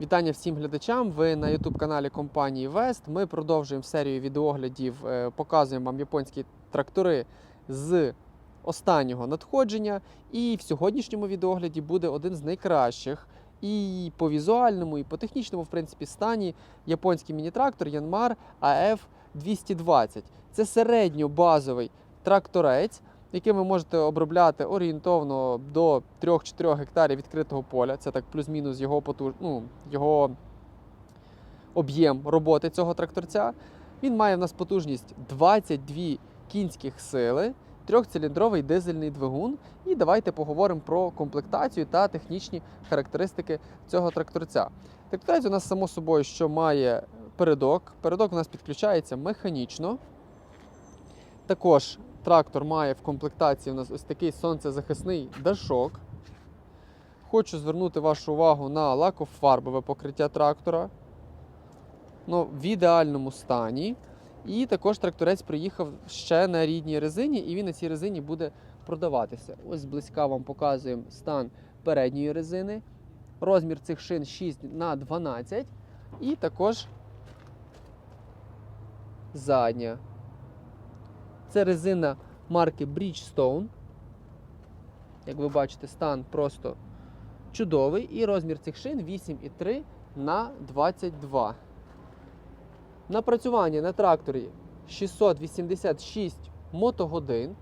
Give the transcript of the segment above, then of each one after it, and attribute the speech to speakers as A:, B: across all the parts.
A: Вітання всім глядачам. Ви на youtube каналі компанії Вест. Ми продовжуємо серію відеоглядів, е, показуємо вам японські трактори з останнього надходження. І в сьогоднішньому відеогляді буде один з найкращих і по візуальному, і по технічному, в принципі, стані японський міні-трактор Yanmar AF 220. Це середньобазовий тракторець, яким ви можете обробляти орієнтовно до 3-4 гектарів відкритого поля. Це так плюс-мінус його потуж... ну, його об'єм роботи цього тракторця. Він має в нас потужність 22 кінських сили, трьохциліндровий дизельний двигун. І давайте поговоримо про комплектацію та технічні характеристики цього тракторця. Тракторець у нас само собою, що має передок. Передок у нас підключається механічно. Також трактор має в комплектації у нас ось такий сонцезахисний дашок. Хочу звернути вашу увагу на лакофарбове покриття трактора. Ну, в ідеальному стані. І також тракторець приїхав ще на рідній резині, і він на цій резині буде продаватися. Ось зблизька вам показуємо стан передньої резини. Розмір цих шин 6 на 12 і також задня. Це резина марки Bridgestone. Як ви бачите, стан просто чудовий. І розмір цих шин 8,3 на 22. Напрацювання на тракторі 686 мотогодин.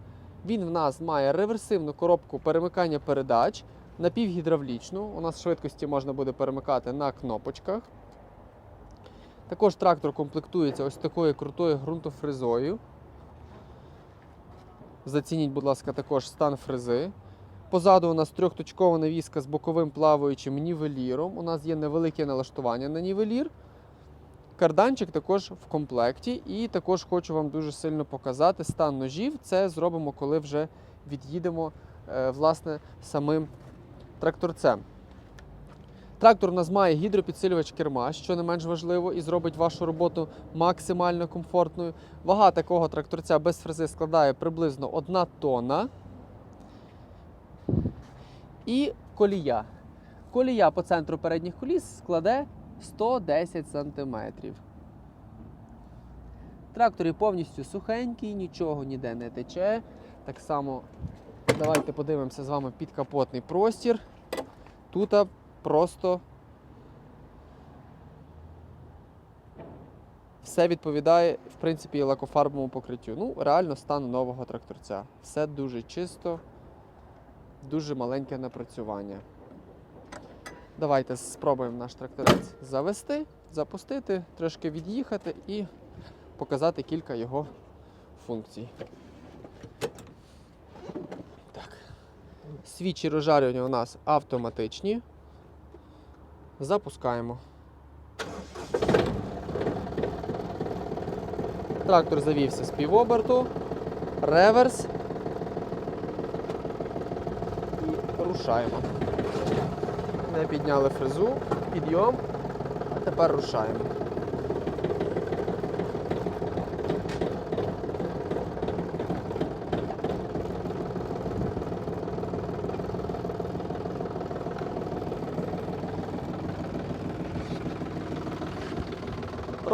A: Він в нас має реверсивну коробку перемикання передач напівгідравлічну. У нас швидкості можна буде перемикати на кнопочках. Також трактор комплектується ось такою крутою ґрунтофрезою. Зацініть, будь ласка, також стан фрези. Позаду у нас трьохточкова навіска з боковим плаваючим нівеліром. У нас є невелике налаштування на нівелір. Карданчик також в комплекті. І також хочу вам дуже сильно показати стан ножів. Це зробимо, коли вже від'їдемо е, власне, самим тракторцем. Трактор у нас має гідропідсилювач керма, що не менш важливо, і зробить вашу роботу максимально комфортною. Вага такого тракторця без фрези складає приблизно 1 тонна. І колія. Колія по центру передніх коліс складе 110 см. Трактор повністю сухенький, нічого ніде не тече. Так само давайте подивимося з вами підкапотний простір. Тут просто все відповідає, в принципі, лакофарбовому покриттю. Ну, реально стан нового тракторця. Все дуже чисто, дуже маленьке напрацювання. Давайте спробуємо наш тракторець завести, запустити, трошки від'їхати і показати кілька його функцій. Так. Свічі розжарювання у нас автоматичні. Запускаємо. Трактор завівся з півоберту, реверс і рушаємо. Не підняли фрезу, підйом, а тепер рушаємо.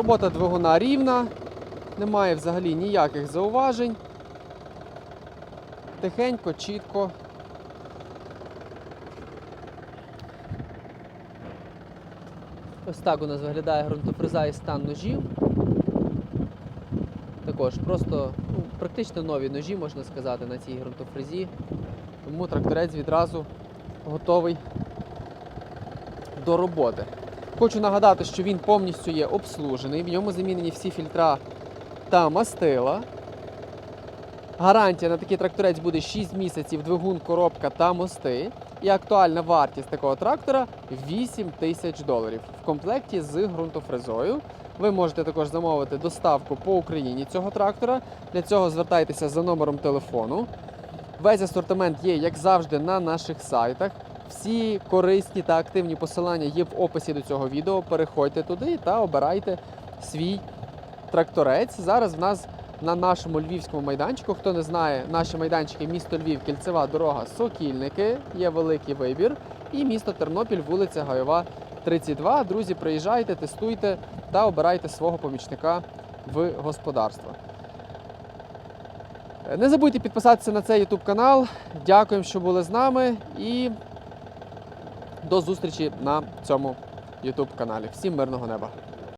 A: Робота двигуна рівна, немає взагалі ніяких зауважень. Тихенько, чітко. Ось так у нас виглядає ґрунтофреза і стан ножів. Також просто ну, практично нові ножі, можна сказати, на цій ґрунтофрезі. Тому тракторець відразу готовий до роботи. Хочу нагадати, що він повністю є обслужений, в ньому замінені всі фільтра та мастила. Гарантія на такий тракторець буде 6 місяців, двигун, коробка та мости. І актуальна вартість такого трактора 8 тисяч доларів в комплекті з ґрунтофрезою. Ви можете також замовити доставку по Україні цього трактора. Для цього звертайтеся за номером телефону. Весь асортимент є, як завжди, на наших сайтах. Всі корисні та активні посилання є в описі до цього відео. Переходьте туди та обирайте свій тракторець. Зараз в нас на нашому львівському майданчику. Хто не знає, наші майданчики місто Львів, кільцева дорога, Сокільники, є великий вибір. І місто Тернопіль, вулиця Гайова, 32. Друзі, приїжджайте, тестуйте та обирайте свого помічника в господарство. Не забудьте підписатися на цей YouTube канал. Дякуємо, що були з нами, і до зустрічі на цьому YouTube каналі. Всім мирного неба!